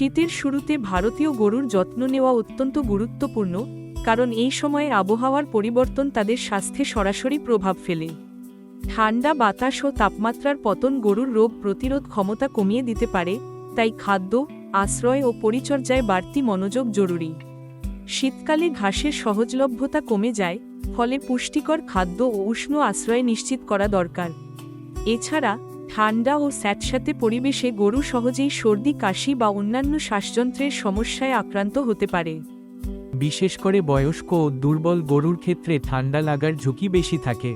শীতের শুরুতে ভারতীয় গরুর যত্ন নেওয়া অত্যন্ত গুরুত্বপূর্ণ, কারণ এই সময়ে আবহাওয়ার পরিবর্তন তাদের স্বাস্থ্যে সরাসরি প্রভাব ফেলে। ঠান্ডা বাতাস ও তাপমাত্রার পতন গরুর রোগ প্রতিরোধ ক্ষমতা কমিয়ে দিতে পারে, তাই খাদ্য, আশ্রয় ও পরিচর্যায় বাড়তি মনোযোগ জরুরি। শীতকালে ঘাসের সহজলভ্যতা কমে যায়, ফলে পুষ্টিকর খাদ্য ও উষ্ণ আশ্রয় নিশ্চিত করা দরকার। এছাড়া ঠান্ডা ও স্যাঁতস্যাঁতে পরিবেশে গরু সহজেই সর্দি, কাশি বা অন্যান্য শ্বাসযন্ত্রের সমস্যায় আক্রান্ত হতে পারে। বিশেষ করে বয়স্ক ও দুর্বল গরুর ক্ষেত্রে ঠান্ডা লাগার ঝুঁকি বেশি থাকে।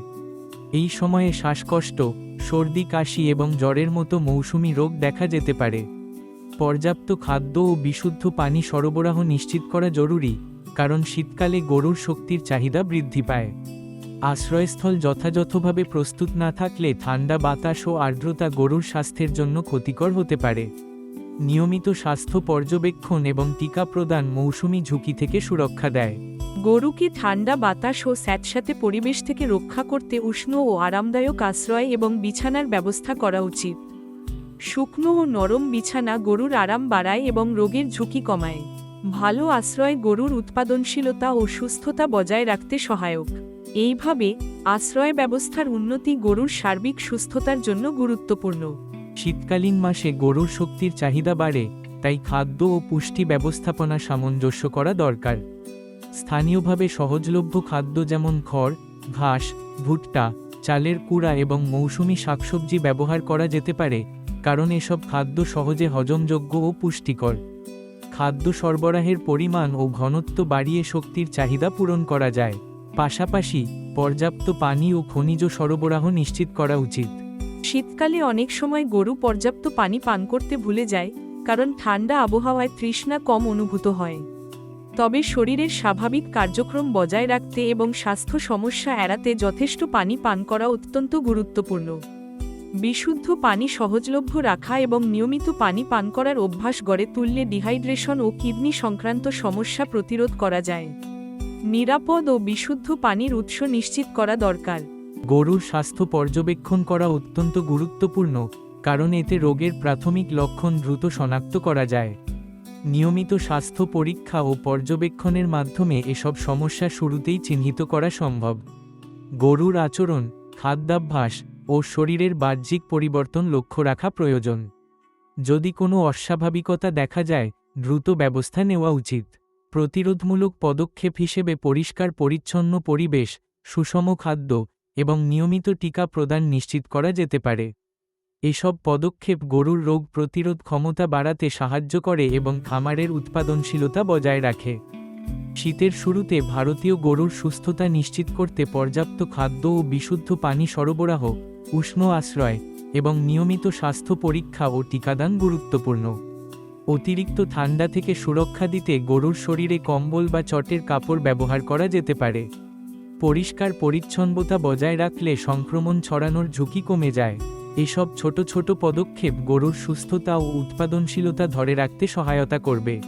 এই সময়ে শ্বাসকষ্ট, সর্দি, কাশি এবং জ্বরের মতো মৌসুমি রোগ দেখা যেতে পারে। পর্যাপ্ত খাদ্য ও বিশুদ্ধ পানি সরবরাহ নিশ্চিত করা জরুরি, কারণ শীতকালে গরুর শক্তির চাহিদা বৃদ্ধি পায়। আশ্রয়স্থল যথাযথভাবে প্রস্তুত না থাকলে ঠান্ডা বাতাস ও আর্দ্রতা গরুর স্বাস্থ্যের জন্য ক্ষতিকর হতে পারে। নিয়মিত স্বাস্থ্য পর্যবেক্ষণ এবং টিকা প্রদান মৌসুমি ঝুঁকি থেকে সুরক্ষা দেয়। গরুকে ঠান্ডা বাতাস ও স্যাঁতস্যাঁতে পরিবেশ থেকে রক্ষা করতে উষ্ণ ও আরামদায়ক আশ্রয় এবং বিছানার ব্যবস্থা করা উচিত। শুকনো ও নরম বিছানা গরুর আরাম বাড়ায় এবং রোগের ঝুঁকি কমায়। ভালো আশ্রয় গরুর উৎপাদনশীলতা ও সুস্থতা বজায় রাখতে সহায়ক। এইভাবে আশ্রয় ব্যবস্থার উন্নতি গরুর সার্বিক সুস্থতার জন্য গুরুত্বপূর্ণ। শীতকালীন মাসে গরুর শক্তির চাহিদা বাড়ে, তাই খাদ্য ও পুষ্টি ব্যবস্থাপনা সামঞ্জস্য করা দরকার। স্থানীয়ভাবে সহজলভ্য খাদ্য যেমন খড়, ঘাস, ভুট্টা, চালের কুড়া এবং মৌসুমি শাকসবজি ব্যবহার করা যেতে পারে, কারণ এসব খাদ্য সহজে হজমযোগ্য ও পুষ্টিকর। খাদ্য সরবরাহের পরিমাণ ও ঘনত্ব বাড়িয়ে শক্তির চাহিদা পূরণ করা যায়। পাশাপাশি পর্যাপ্ত পানি ও খনিজ সরবরাহ নিশ্চিত করা উচিত। শীতকালে অনেক সময় গরু পর্যাপ্ত পানি পান করতে ভুলে যায়, কারণ ঠান্ডা আবহাওয়ায় তৃষ্ণা কম অনুভূত হয়। তবে শরীরের স্বাভাবিক কার্যক্রম বজায় রাখতে এবং স্বাস্থ্য সমস্যা এড়াতে যথেষ্ট পানি পান করা অত্যন্ত গুরুত্বপূর্ণ। বিশুদ্ধ পানি সহজলভ্য রাখা এবং নিয়মিত পানি পান করার অভ্যাস গড়ে তুললে ডিহাইড্রেশন ও কিডনি সংক্রান্ত সমস্যা প্রতিরোধ করা যায়। নিরাপদ ও বিশুদ্ধ পানির উৎস নিশ্চিত করা দরকার। গরুর স্বাস্থ্য পর্যবেক্ষণ করা অত্যন্ত গুরুত্বপূর্ণ, কারণ এতে রোগের প্রাথমিক লক্ষণ দ্রুত শনাক্ত করা যায়। নিয়মিত স্বাস্থ্য পরীক্ষা ও পর্যবেক্ষণের মাধ্যমে এসব সমস্যা শুরুতেই চিহ্নিত করা সম্ভব। গরুর আচরণ, খাদ্যাভ্যাস ও শরীরের বাহ্যিক পরিবর্তন লক্ষ্য রাখা প্রয়োজন। যদি কোনো অস্বাভাবিকতা দেখা যায়, দ্রুত ব্যবস্থা নেওয়া উচিত। প্রতিরোধমূলক পদক্ষেপ হিসেবে পরিষ্কার, পরিচ্ছন্ন পরিবেশ, সুষম খাদ্য এবং নিয়মিত টিকা প্রদান নিশ্চিত করা যেতে পারে। এসব পদক্ষেপ গরুর রোগ প্রতিরোধ ক্ষমতা বাড়াতে সাহায্য করে এবং খামারের উৎপাদনশীলতা বজায় রাখে। শীতের শুরুতে ভারতীয় গরুর সুস্থতা নিশ্চিত করতে পর্যাপ্ত খাদ্য ও বিশুদ্ধ পানি সরবরাহ, উষ্ণ আশ্রয় এবং নিয়মিত স্বাস্থ্য পরীক্ষা ও টিকাদান গুরুত্বপূর্ণ। অতিরিক্ত ঠান্ডা থেকে সুরক্ষা দিতে গরুর শরীরে কম্বল বা চটের কাপড় ব্যবহার করা যেতে পারে। পরিষ্কার পরিচ্ছন্নতা বজায় রাখলে সংক্রমণ ছড়ানোর ঝুঁকি কমে যায়। এসব ছোট ছোট পদক্ষেপ গরুর সুস্থতা ও উৎপাদনশীলতা ধরে রাখতে সহায়তা করবে।